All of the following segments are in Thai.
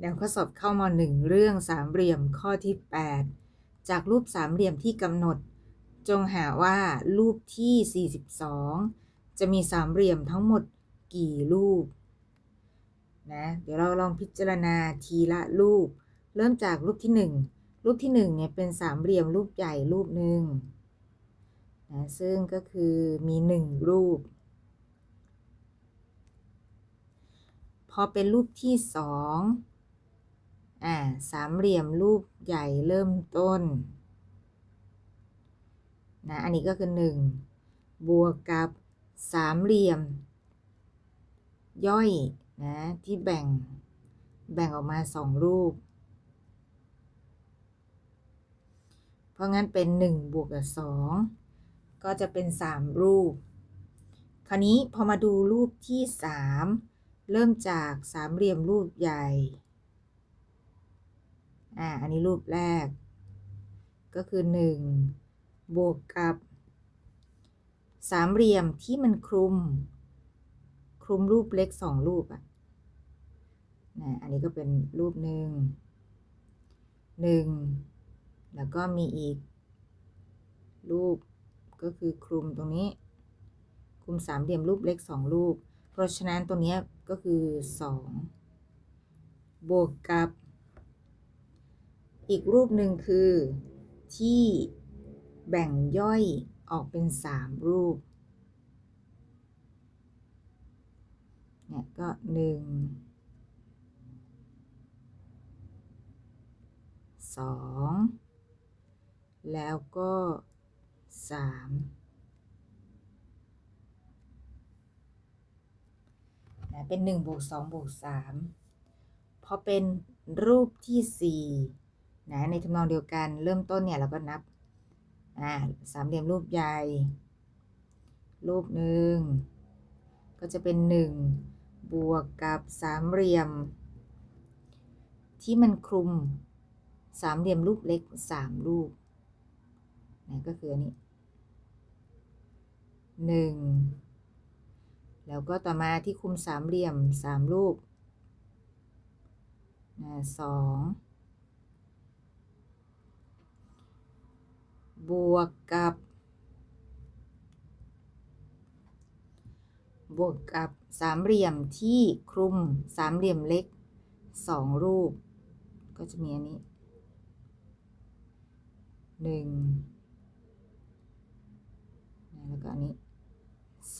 แนวข้อสอบเข้ามาหนึ่งเรื่องสามเหลี่ยมข้อที่ 8 จากรูปสามเหลี่ยมที่กำหนด จงหาว่ารูปที่ 42 จะมีสามเหลี่ยมทั้งหมดกี่รูปนะเดี๋ยวเราลองพิจารณาทีละรูป เริ่มจากรูปที่ 1 รูปที่ 1เนี่ยเป็นสามเหลี่ยมรูปใหญ่รูปหนึ่งนะซึ่งก็คือมี 1 รูป พอเป็นรูปที่ส อ่าสามเหลี่ยมรูปใหญ่เริ่มต้นนะอันนี้ก็คือ 1 บวกกับสามเหลี่ยม ย่อยนะที่แบ่งแบ่งออกมาสองรูป เพราะงั้นเป็น 1 บวกกับ 2 ก็จะเป็น 3 รูป คราวนี้พอมาดูรูปที่ 3 เริ่มจากสามเหลี่ยมรูปใหญ่ อ่า อันนี้รูปแรก ก็คือ 1 บวกกับ สามเหลี่ยมที่มันคลุม คลุมรูปเล็กสองรูปอะนะอันนี้ก็เป็นรูปหนึ่งหนึ่งแล้วก็มีอีก รูปก็คือคลุมตรงนี้ คลุมสามเหลี่ยมรูปเล็กสองรูป เพราะฉะนั้นตัวนี้ก็คือสองบวกกับ อีกรูปหนึ่งคือ ที่แบ่งย่อยออกเป็นสามรูปเนี่ยก็หนึ่งสองแล้วก็สามนะเป็นหนึ่งบวกสองบวกสามพอเป็นรูปที่สี่ นะในทำนองเดียวกันเริ่มต้นเนี่ยเราก็นับอ่าสามเหลี่ยมรูปใหญ่ รูปหนึ่งก็จะเป็นหนึ่งบวกกับสามเหลี่ยม ที่มันคลุมสามเหลี่ยมรูปเล็กสามรูปนะก็คืออันนี้หนึ่งแล้วก็ต่อมาที่คุมสามเหลี่ยมสามรูปนะสอง บวกกับ บวกกับสามเหลี่ยมที่คลุมสามเหลี่ยมเล็กสองรูป ก็จะมีอันนี้หนึ่งแล้วก็อันนี้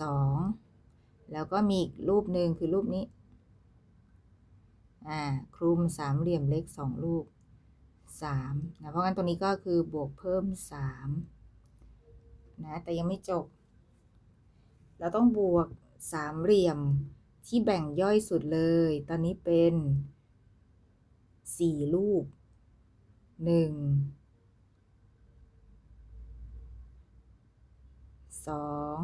สองแล้วก็มีอีกรูปหนึ่งคือรูปนี้ อ่า คลุมสามเหลี่ยมเล็กสองรูป สามนะเพราะงั้นตัวนี้ก็คือบวกเพิ่มสามนะแต่ยังไม่จบ เราต้องบวกสามเหลี่ยมที่แบ่งย่อยสุดเลย ตอนนี้เป็นสี่รูปหนึ่งสอง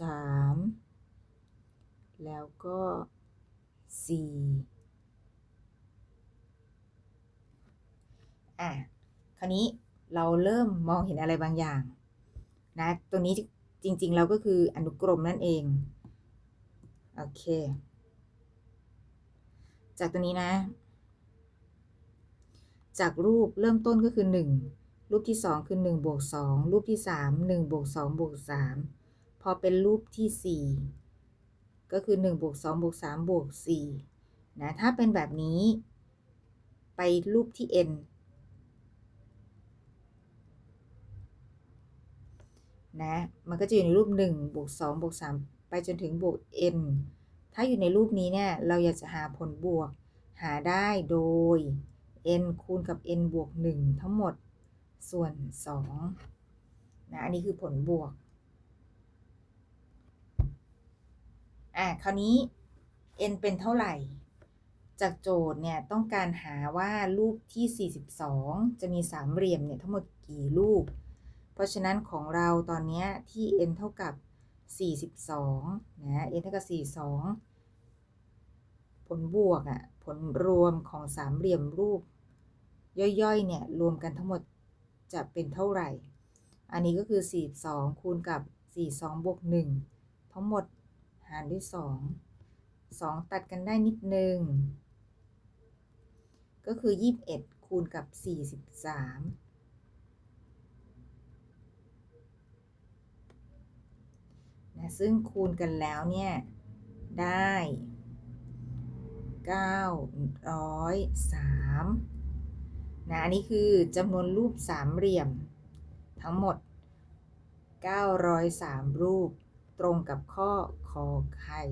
สามแล้วก็สี่ อะคราวนี้เราเริ่มมองเห็นอะไรบางอย่างนะตัวนี้จริงๆเราก็คืออนุกรมนั่นเอง โอเค จากตัวนี้นะ จากรูปเริ่มต้นก็คือ 1 รูปที่ 2 คือ1บวก2รูปที่ 3 1บวก2บวก3พอเป็นรูปที่ 4 ก็คือ1บวก2บวก3บวก4นะถ้าเป็นแบบนี้ ไปรูปที่ n นะ มันก็จะอยู่ในรูป1บวก2บวก3ไปจนถึงบวก n ถ้าอยู่ในรูปนี้เนี่ย เราอยากจะหาผลบวก หาได้โดย n คูณกับ n บวก 1 ทั้งหมดส่วน2นะ อันนี้คือผลบวก อะ คราวนี้ n เป็นเท่าไหร่ จากโจทย์เนี่ย ต้องการหาว่ารูปที่ 42 จะมีสามเหลี่ยมเนี่ย ทั้งหมดกี่รูป เพราะฉะนั้นของเราตอนนี้ที่ n เท่ากับ 42 นะ n เท่ากับ 42 ผลบวกอะ ผลรวมของสามเหลี่ยมรูป ย่อยๆ เนี่ย รวมกันทั้งหมดจะเป็นเท่าไหร่ อันนี้ก็คือ 42 คูณกับ 42 บวก 1 ทั้งหมดหารด้วย 2 2 ตัดกันได้นิดนึง ก็คือ 21 คูณกับ 43 นะซึ่งคูณกันแล้วเนี่ย ได้ 903นะอันนี้คือจำนวนรูปสามเหลี่ยม ทั้งหมด 903 รูปตรงกับข้อคอไข่